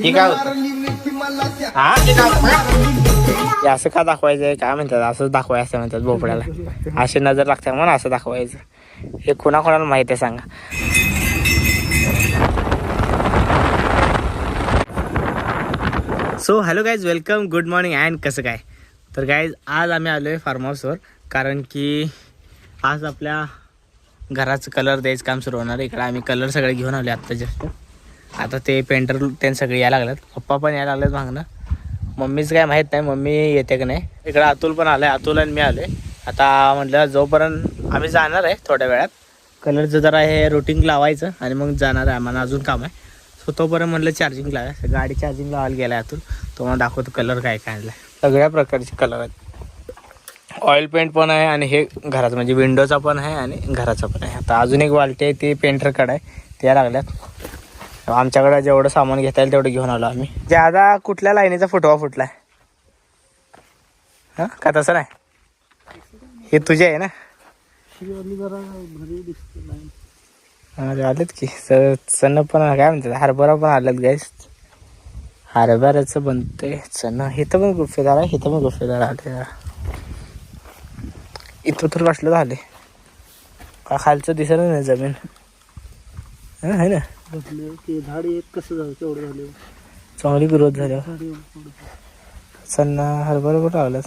हे काय हा काय असं का दाखवायचं? काय म्हणतात? असं दाखवायचं असं म्हणतात भोपळ्याला. अशी नजर लागते म्हणून असं दाखवायचं. हे कोणाकोणाला माहिती आहे सांगा. So hello guys welcome good morning and कसं काय? तर गाईज आज आम्ही आलो आहे फार्म हाऊसवर कारण की आज आपल्या घराचं कलर द्यायचं काम सुरू होणार आहे. इकडं आम्ही कलर सगळे घेऊन आले आत्ता जस्ट आता ते पेंटर त्यांनी सगळे यायला लागलेत. पप्पा पण यायला लागलेत मागणं मम्मीच काय माहीत नाही मम्मी येते का नाही. इकडं अतुल पण आलं आहे अतुल आणि मी आलो आहे आता म्हटलं जोपर्यंत आम्ही जाणार आहे थोड्या वेळात कलरचं जरा हे रुटीन लावायचं आणि मग जाणार आहे आम्हाला अजून काम आहे. सो तोपर्यंत म्हटलं चार्जिंग लावा गाडी चार्जिंग लावायला गेला आहे अतुल. तो मला दाखवतो कलर काय काय आणलाय. सगळ्या प्रकारचे कलर आहेत. ऑइल पेंट पण आहे आणि हे घराचं म्हणजे विंडोचा पण आहे आणि घराचा पण आहे. आता अजून एक बाल्टी आहे ती पेंटरकडे आहे. त्या लागल्यात. आमच्याकडे जेवढं सामान घेता येईल तेवढं घेऊन आलो आम्ही. ज्यादा कुठल्या लाईनीचा फुटवा फुटलाय? हां? का तसं नाही? हे तुझे आहे ना? अरे आलेत की. स पण काय म्हणतात? हरभरा पण आलेत गाईस हरभऱ्याचं बनते चण इथं पण गुफेदार आहे इथं पण गुफेदार आले. इथं तर कसलं झाले का खालचं दिसत नाही जमीन? हं, है ना? झाड एक कसं झालं तेवढं झालं. चांगली ग्रोथ झाली. चन्ना हरभरा कुठं आलं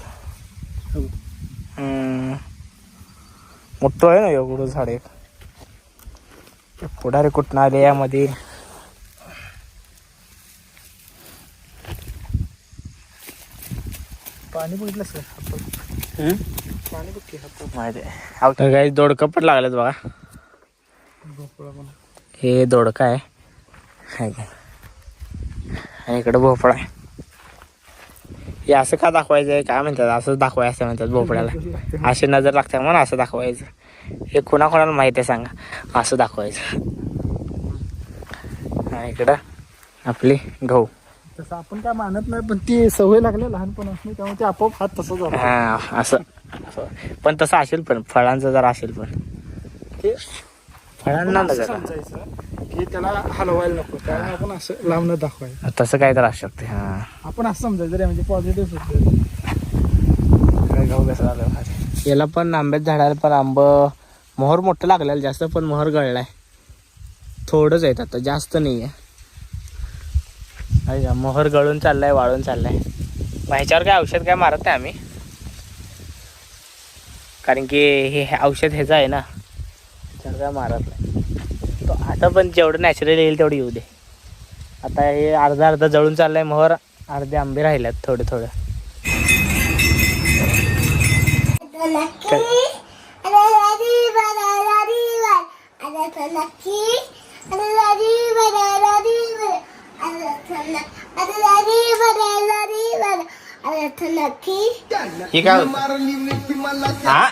मोठं आहे ना एवढं झाड एक? पुढारी कुठं आले यामध्ये? पाणी बघितलं सर हं? पाणी बघ माहिती आहे. दोडकं पण लागलेत बघा. भोपळा पण. हे दोडका आहे. हाय का? आणि इकडं भोपळा आहे. हे असं का दाखवायचं आहे काय म्हणतात? असं दाखवायचं असं म्हणतात भोपळ्याला. अशी नजर लागते म्हणून असं दाखवायचं. हे कोणाकोणाला माहिती आहे सांगा. असं दाखवायचं. हा इकडं आपली गहू. तसं आपण काय मानत नाही पण ती सवय लागली लहानपणापासून त्यामुळे ते आपोआप हात तसं झालं. हा असं असं. पण तसं असेल पण फळांचं जरा असेल पण. ते फळांना आपण असं नजर समजायचं की त्याला हलवायला नको त्याला आपण असं दाखवायचं. तसं काय तर असू शकते हा. आपण असं समजायचं रे म्हणजे पॉझिटिव्ह गहू कसं. याला पण आंब्यात झाडाला पण आंब मोहर मोठं लागलेलं जास्त पण मोहर गळलाय. थोडंच आहेत आता जास्त नाही आहे का मोहर गळून चाललाय वाळून चाललाय. मग ह्याच्यावर काय औषध काय मारत नाही आम्ही? कारण की हे हे औषध ह्याचं आहे ना. ह्याच्यावर काय मारत नाही. तो आता पण जेवढं नॅचरल येईल तेवढं येऊ दे. आता हे अर्धा अर्धा जळून चाललंय मोहर अर्धे आंबे राहिल्यात थोडे थोडे. हे काय होतं? हा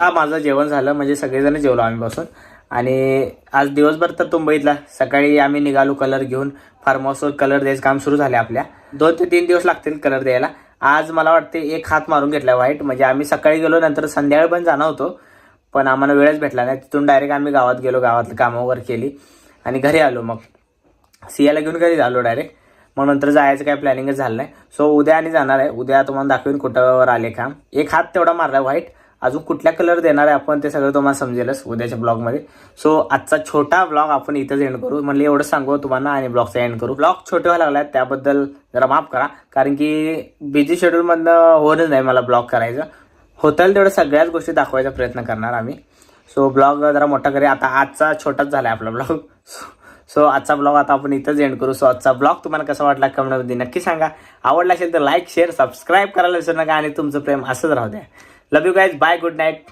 हा माझं जेवण झालं. म्हणजे सगळेजण जेवलो आम्ही बसून. आणि आज दिवसभर तर मुंबईतला सकाळी आम्ही निघालो कलर घेऊन. फार्म हाऊसवर कलर द्यायचं काम सुरू झाले आपल्या. दोन ते तीन दिवस लागतील कलर द्यायला. आज मला वाटते एक हात मारून घेतला व्हाईट म्हणजे आम्ही सकाळी गेलो नंतर संध्याकाळी पण जाणार होतो. पण आम्हाला वेळच भेटला नाही. तिथून डायरेक्ट आम्ही गावात गेलो. गावातलं कामं वगैरे केली. आणि घरी आलो मग. सियाला घेऊन घरी आलो डायरेक्ट मग नंतर जायचं काय प्लॅनिंगच झालं नाही. सो उद्या आणि जाणार आहे. उद्या तुम्हाला दाखवेन कुठं आले काम. एक हात तेवढा मारला व्हाईट अजून कुठल्या कलर देणार आहे आपण ते सगळं तुम्हाला समजेलच उद्याच्या ब्लॉगमध्ये सो आजचा छोटा ब्लॉग आपण इथंच एंड करू. म्हणजे एवढं सांगू तुम्हाला आणि ब्लॉगचा एंड करू. ब्लॉग छोटे व्हायला लागला त्याबद्दल जरा माफ करा. कारण की बिझी शेड्यूलमधनं होणच नाही मला ब्लॉग करायचं. होतं तेवढं सगळ्याच गोष्टी दाखवायचा प्रयत्न करणार आम्ही. सो ब्लॉग जरा मोठा करूया. आता आजचा छोटाच झाला आहे आपला ब्लॉग सो आजचा ब्लॉग आता आपण इथंच एंड करू. सो आजचा ब्लॉग तुम्हाला कसा वाटला कमेंटमध्ये नक्की सांगा. आवडला असेल तर लाईक शेअर सबस्क्राईब करायला विसरू नका आणि तुमचं प्रेम असंच राहू द्या. Love you guys bye good night